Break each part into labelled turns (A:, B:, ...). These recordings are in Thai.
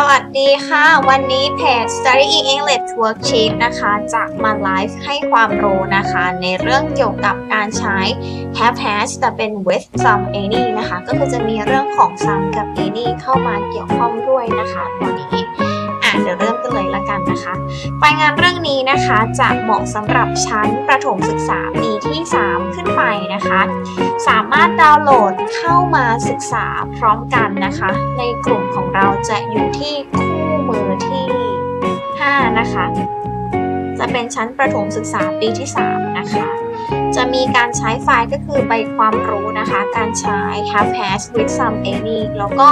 A: สวัสดีค่ะ วันนี้เพจ Studying English Worksheet นะคะ จะมาไลฟ์ให้ความรู้นะคะ ในเรื่องเกี่ยวกับการใช้ have has แต่เป็น with some any นะคะ ก็คือจะมีเรื่องของ some กับ any เข้ามาเกี่ยวข้องด้วยนะคะตัวนี้ ดี๋ยวเริ่มกันเลยละกันนะคะไปงานเรื่องนี้นะคะจะเหมาะสำหรับชั้นประถมศึกษาปีที่ 3 ขึ้นไปนะคะ สามารถดาวน์โหลดเข้ามาศึกษาพร้อมกันนะคะ ในกลุ่มของเราจะอยู่ที่คู่มือที่ 5 นะคะ จะเป็นชั้นประถมศึกษาปีที่ 3 นะคะ จะมีการใช้ไฟล์ก็คือใบความรู้นะคะ การใช้ have has with some any แล้วก็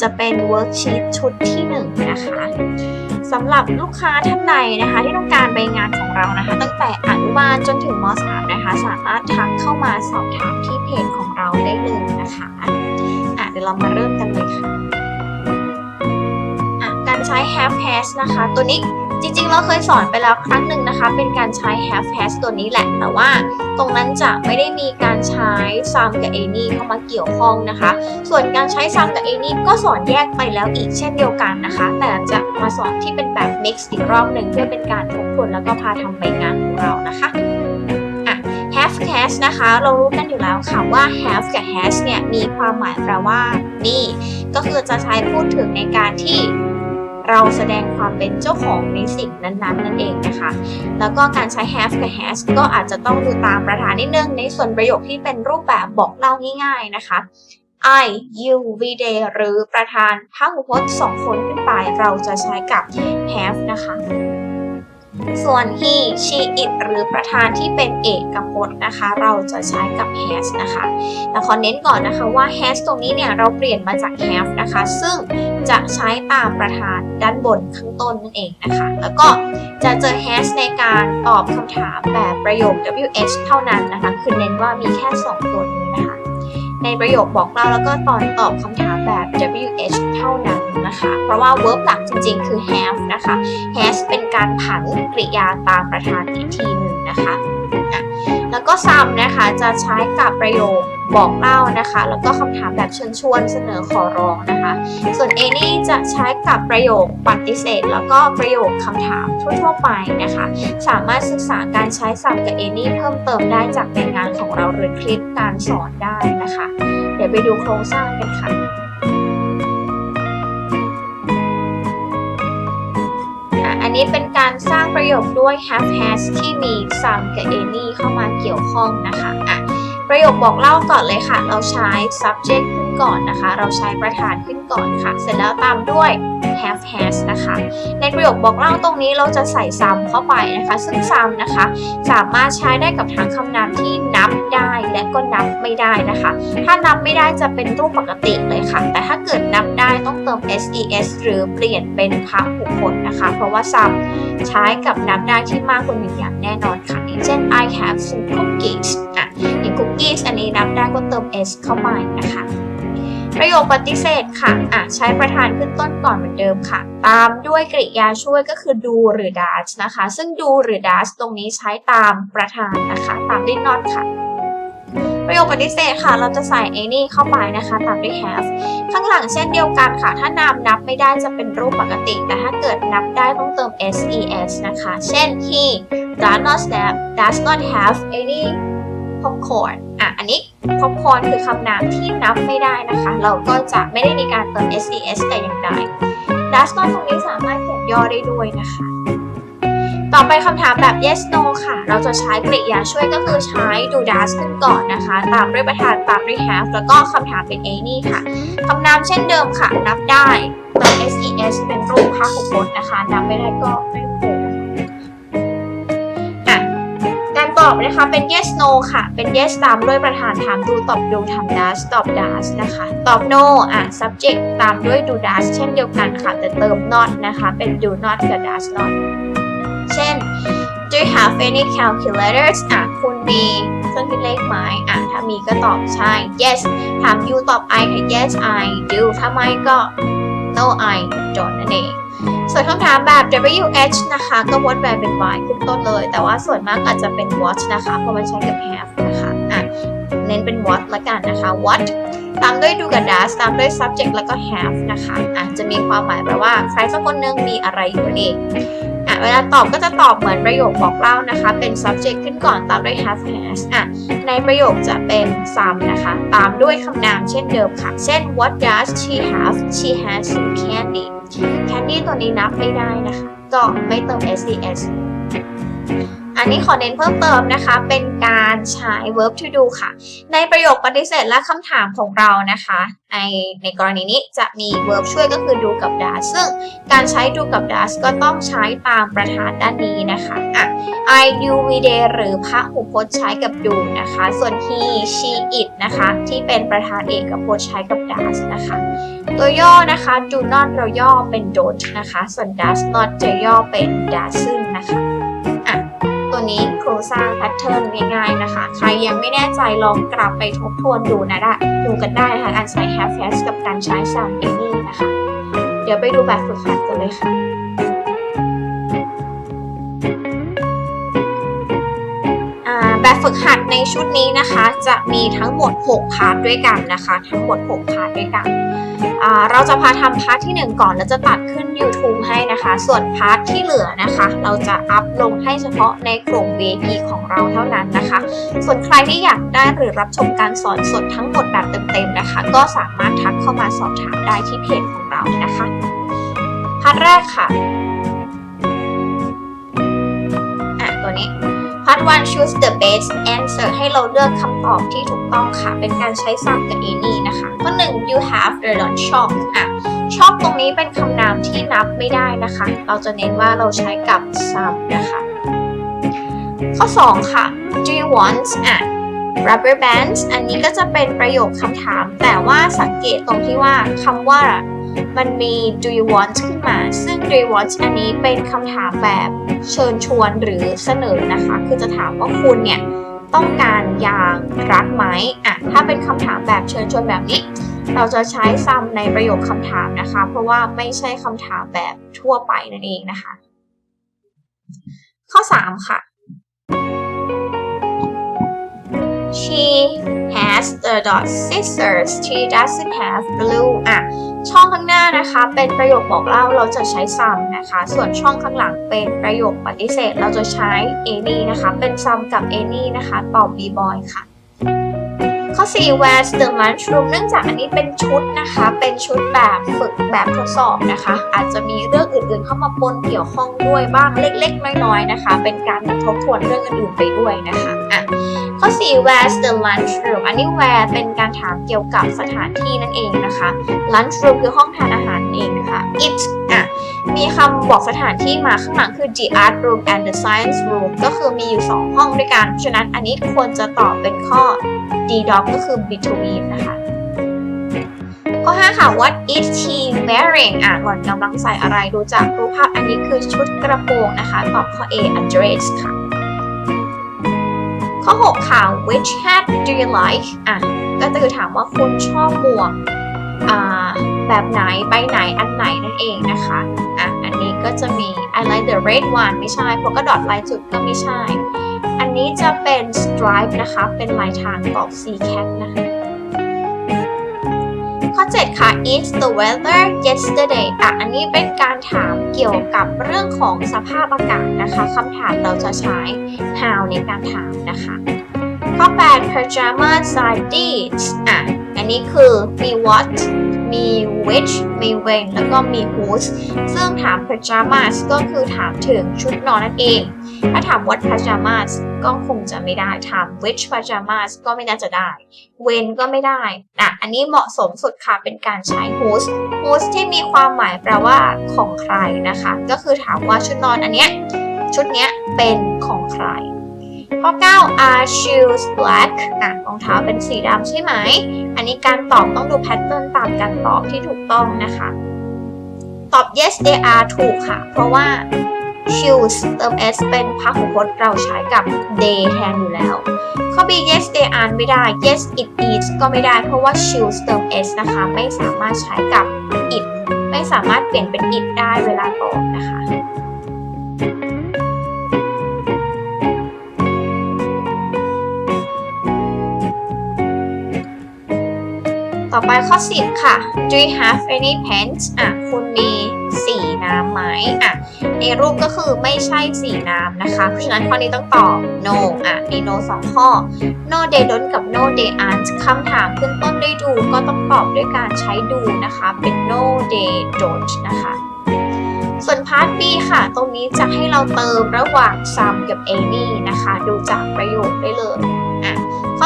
A: จะเป็น worksheet ชุดที่ 1 นะคะสำหรับลูกค้าท่านใดนะคะ ที่ต้องการใบงานของเรานะคะ ตั้งแต่อนุบาลจนถึงม .3 นะคะ สามารถทักเข้ามาสอบถามที่เพจของเราได้เลยนะคะอะเดี๋ยวเรามาเริ่มกันเลยค่ะอะการใช้ have has นะคะ ตัวนี้ จริงๆ เราเคยสอนไปแล้วครั้งหนึ่งนะคะ เป็นการใช้ have has ตัวนี้แหละ แต่ว่าตรงนั้นจะไม่ได้มีการใช้ some กับ any เข้ามาเกี่ยวข้องนะคะ ส่วนการใช้ some กับ any ก็สอนแยกไปแล้วอีกเช่นเดียวกันนะคะ แต่จะมาสอนที่เป็นแบบ mix อีกรอบหนึ่งเพื่อเป็นการทบทวนแล้วก็พาทำใบงานของเรานะคะอะ have has นะคะ เรารู้กันอยู่แล้วค่ะว่า have กับ has เนี่ยมีความหมายแปลว่านี่ก็คือจะใช้พูดถึงในการที่ เราแสดงความเป็นเจ้าของในสิ่งนั้นๆ นั่นเองนะคะ แล้วก็การใช้ have กับ has ก็อาจจะต้องดูตามประธานนิดนึงในส่วนประโยคที่เป็นรูปแบบบอกเล่าง่ายๆนะคะ I you we they หรือประธานพหุพจน์สองคนขึ้นไปเราจะใช้กับ have นะคะ ส่วน he she it หรือประธานที่เป็นเอกพจน์นะคะ เราจะใช้กับ has นะคะ แต่ขอเน้นก่อนนะคะว่า has ตรงนี้เนี่ยเราเปลี่ยนมาจาก have นะคะ ซึ่งจะใช้ตามประธานด้านบนข้างต้นนั่นเองนะคะ แล้วก็จะเจอ has ในการตอบคำถามแบบประโยค WH เท่านั้นนะคะ คือเน้นว่ามีแค่ 2 ตัวนี้นะคะ ในประโยคบอกเล่าแล้วก็ตอนตอบคำถามแบบ WH เท่านั้นนะคะ เพราะว่า verb หลักจริง ๆ คือ have นะคะ has เป็นการผันกริยาตามประธานอีกทีหนึ่งนะคะ อะแล้วก็ some นะคะจะใช้กับประโยคบอกเล่านะคะ แล้วก็คำถามแบบเชิญชวนเสนอขอร้องนะคะ ส่วน any จะใช้กับประโยคปฏิเสธ แล้วก็ประโยคคำถามทั่วๆไปนะคะ สามารถศึกษาการใช้ some กับ any เพิ่มเติมได้จากในงานของเราหรือคลิปการสอนได้นะคะ เดี๋ยวไปดูโครงสร้างกันค่ะ อันนี้เป็นการสร้างประโยคด้วย have has ที่มี some กับ any เข้ามาเกี่ยวข้องนะคะอะประโยคบอกเล่าก่อนเลยค่ะ เราใช้ subject ก่อนนะคะ เราใช้ประธานขึ้นก่อนค่ะ เสร็จแล้วตามด้วย have has นะคะ ในประโยคบอกเล่าตรงนี้เราจะใส่ some เข้าไปนะคะ ซึ่ง some นะคะ สามารถใช้ได้กับทั้งคำนามที่นับได้และก็นับไม่ได้นะคะ ถ้านับไม่ได้จะเป็นรูปปกติเลยค่ะ แต่ถ้าเกิดนับได้ต้องเติม ses หรือเปลี่ยนเป็นพหุพจน์นะคะ เพราะว่า some ใช้กับนับได้ที่มากกว่าหนึ่งอย่างแน่นอนค่ะอย่างเช่น I have some cookies อะอย่าง cookies อันนี้นับได้ก็เติม s เข้าไปนะคะ ประโยคปฏิเสธค่ะอะใช้ประธานขึ้นต้นก่อนเหมือนเดิมค่ะ ตามด้วยกริยาช่วยก็คือ do หรือ does นะคะ ซึ่ง do หรือ does ตรงนี้ใช้ตามประธานนะคะ ตามด้วย not ค่ะ ประโยคปฏิเสธค่ะ เราจะใส่ any เข้าไปนะคะ ตามด้วย have ข้างหลังเช่นเดียวกันค่ะ ถ้านามนับไม่ได้จะเป็นรูปปกติ แต่ถ้าเกิดนับได้ต้องเติม ses นะคะ เช่น he does not have does not have any popcorn อะอันนี้ popcorn คือคำนามที่นับไม่ได้นะคะ เราก็จะไม่ได้มีการเติม ses แต่อย่างใด does not ตรงนี้สามารถเขียนย่อได้ด้วยนะคะ ต่อไปคำถามแบบ yes no ค่ะ เราจะใช้กริยาช่วยก็คือใช้ do does ขึ้นก่อนนะคะ ตามด้วยประธานตามด้วย have แล้วก็คำถามเป็น any ค่ะคำนามเช่นเดิมค่ะ นับได้เติม ses เป็นรูปพหุพจน์นะคะ นับไม่ได้ก็ไม่เติม อบนะคะเป็น yes no ค่ะ เป็น yes ตามด้วยประธานถามดูตอบดูทำ does ตอบ does นะคะ ตอบ no อะ subject ตามด้วย do does เช่นเดียวกันค่ะ แต่เติม not นะคะ เป็น do not กับ does not เช่น do you have any calculators อะคุณมีเครื่องคิดเลขไหมอะถ้ามีก็ตอบใช่ yes ถาม you ตอบ I ค่ะ yes I do ถ้าไม่ก็ no I don't นั่นเอง ส่วนคำถามแบบ WH นะคะ ก็วนแบบเป็น Y ขึ้นต้นเลย แต่ว่าส่วนมากอาจจะเป็น watch นะคะ เพราะมันใช้กับ have นะคะอะเน้นเป็น what ละกันนะคะ what ตามด้วย do กับ does ตามด้วย subject แล้วก็ have นะคะอะจะมีความหมายแปลว่าใครสักคนหนึงมีอะไรอยู่นั่น เวลาตอบก็จะตอบเหมือนประโยคบอกเล่านะคะ เป็น subject ขึ้นก่อนตามด้วย have has อะ ในประโยคจะเป็น some นะคะ ตามด้วยคำนามเช่นเดิมค่ะ เช่น what does she have she has some candy candy ตัวนี้นับไม่ได้นะคะ ก็ไม่เติม s e s อันนี้ขอเน้นเพิ่มเติมนะคะ เป็นการใช้ verb to do ค่ะ ในประโยคปฏิเสธและคำถามของเรานะคะ ในในกรณีนี้จะมี verb ช่วยก็คือ do กับ does ซึ่งการใช้ do กับ does ก็ต้องใช้ตามประธานด้านนี้นะคะอะ I you we they หรือพระหูพจน์ใช้กับ do นะคะ ส่วน he she it นะคะ ที่เป็นประธานเอกพจน์ใช้กับ does นะคะ ตัวย่อนะคะ do not เราย่อเป็น don't นะคะ ส่วน does not จะย่อเป็น doesn't นะคะ ครงสร้างแพทเทิร์นง่ายๆนะคะ ใครยังไม่แน่ใจลองกลับไปทบทวนดูนะได้ดูกันได้นะคะการใช้ have has กับการใช้ some any นะคะ เดี๋ยวไปดูแบบฝึกหัดกันเลยค่ะ ฝึกหัดในชุดนี้นะคะ จะมีทั้งหมด 6 พาร์ทด้วยกันนะคะ ทั้งหมด 6 พาร์ทด้วยกัน เราจะพาทำพาร์ทที่ 1 ก่อนแล้วจะตัดขึ้น YouTube ให้นะคะ ส่วนพาร์ทที่เหลือนะคะ เราจะอัพลงให้เฉพาะในกลุ่ม VIP ของเราเท่านั้นนะคะ ส่วนใครที่อยากได้หรือรับชมการสอนสดทั้งหมดแบบเต็มๆนะคะ ก็สามารถทักเข้ามาสอบถามได้ที่เพจของเรานะคะพาร์ทแรกค่ะ Part 1 choose the best answer ให้เราเลือกคำตอบที่ถูกต้องค่ะ เป็นการใช้ some กับ any นะคะ ข้อ 1 you have the dot shop อะ shop ตรงนี้เป็นคำนามที่นับไม่ได้นะคะ เราจะเน้นว่าเราใช้กับ some นะคะ ข้อ 2 ค่ะ do you want อะ rubber bands อันนี้ก็จะเป็นประโยคคำถาม แต่ว่าสังเกตตรงที่ว่าคำว่า มันมี do you want ขึ้นมา ซึ่ง do you want อันนี้เป็นคำถามแบบเชิญชวนหรือเสนอนะคะ คือจะถามว่าคุณเนี่ยต้องการยางรัดไหมอะถ้าเป็นคำถามแบบเชิญชวนแบบนี้ เราจะใช้ซ้ำในประโยคคำถามนะคะ เพราะว่าไม่ใช่คำถามแบบทั่วไปนั่นเองนะคะ ข้อ 3 ค่ะ she has the dot scissors she doesn't have blue อะ ช่องข้างหน้านะคะ เป็นประโยคบอกเล่าเราจะใช้ some นะคะ ส่วนช่องข้างหลังเป็นประโยคปฏิเสธ เราจะใช้ any นะคะ เป็น some กับ any นะคะตอบ b boy ค่ะ ข้อ 4 where's the lunchroom เนื่องจากอันนี้เป็นชุดนะคะ เป็นชุดแบบฝึกแบบทดสอบนะคะ อาจจะมีเรื่องอื่นๆเข้ามาปนเกี่ยวข้องด้วยบ้างเล็กๆ น้อยๆนะคะ เป็นการทบทวนเรื่องอื่นๆไปด้วยนะคะอะ ข้อ 4 where's the lunchroom อันนี้ where เป็นการถามเกี่ยวกับสถานที่นั่นเองนะคะ lunchroom คือห้องทานอาหารเองนะคะ it อะ มีคำบอกสถานที่มาข้างหลังคือ the art room and the science room ก็คือมีอยู่ 2 ห้องด้วยกัน ฉะนั้นอันนี้ควรจะตอบเป็นข้อ d dog ก็คือ between นะคะข้อ 5 ค่ะ what is she wearing อะหล่อนกำลังใส่อะไรดูจากรูปภาพอันนี้คือชุดกระโปรงนะคะ ตอบข้อ A a dress ค่ะ ข้อ 6 ค่ะ which hat do you like อะก็คือถามว่าคุณชอบหมวกอ่าแบบไหนใบไหนอันไหนนั่นเองนะคะอะอันนี้ก็จะมี I like the red one ไม่ใช่เพราะก็ดอทลายจุดก็ไม่ใช่ อันนี้จะเป็น stripe นะคะ เป็นลายทางตอบ C cat นะคะ ข้อ 7 ค่ะ is the weather yesterday อะ อันนี้เป็นการถามเกี่ยวกับเรื่องของสภาพอากาศนะคะคำถามเราจะใช้ how ในการถามนะคะ ข้อ 8 pajamas are these อะ อันนี้คือ be what มี which มี when แล้วก็มี whose ซึ่งถาม pajamas ก็คือถามถึงชุดนอนนั่นเอง ถ้าถาม what pajamas ก็คงจะไม่ได้ ถาม which pajamas ก็ไม่น่าจะได้ when ก็ไม่ได้อะอันนี้เหมาะสมสุดค่ะ เป็นการใช้ whose whose ที่มีความหมายแปลว่าของใครนะคะ ก็คือถามว่าชุดนอนอันเนี้ยชุดเนี้ยเป็นของใคร ข้อ 9 are shoes black อะรองเท้าเป็นสีดำใช่ไหม อันนี้การตอบต้องดูแพทเทิร์นตามการตอบที่ถูกต้องนะคะ ตอบ yes they are ถูกค่ะ เพราะว่า shoes เติม s เป็นพหูพจน์เราใช้กับ they แทนอยู่แล้ว ข้อ b yes they are ไม่ได้ yes it is ก็ไม่ได้เพราะว่า shoes เติม s นะคะ ไม่สามารถใช้กับ it ไม่สามารถเปลี่ยนเป็น it ได้เวลาตอบนะคะ ต่อไปข้อ10ค่ะ Do you have any pens อะ คุณมีสีน้ำไหมอะ ในรูปก็คือไม่ใช่สีน้ำนะคะ เพราะฉะนั้นข้อนี้ต้องตอบ no อะ มี no สองข้อ no they don't กับ no they aren't คำถามขึ้นต้นด้วยดูก็ต้องตอบด้วยการใช้ดูนะคะ เป็น no they don't นะคะส่วนพาร์ท B ค่ะ ตรงนี้จะให้เราเติมระหว่าง some กับ any นะคะ ดูจากประโยคได้เลย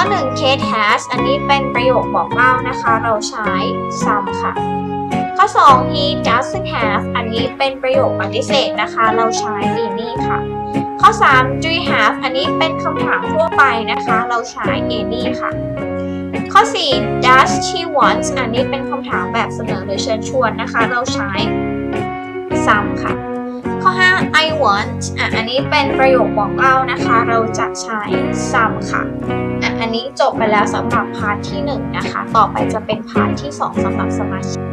A: อะข้อ1 Kate has อันนี้เป็นประโยคบอกเล่านะคะ เราใช้ some ค่ะ ข้อ 2 he doesn't have อันนี้เป็นประโยคปฏิเสธนะคะ เราใช้ any ค่ะ ข้อ 3 do you have อันนี้เป็นคำถามทั่วไปนะคะ เราใช้ any ค่ะ ข้อ 4 does she want อันนี้เป็นคำถามแบบเสนอหรือเชิญชวนนะคะ เราใช้ some ค่ะข้อ 5 I want อะ อันนี้เป็นประโยคบอกเล่านะคะ เราจะใช้ some ค่ะ นนี้จบไปแล้วสำหรับพาร์ทที่ 1 นะคะ ต่อไปจะเป็นพาร์ทที่ 2สำหรับสมาชิก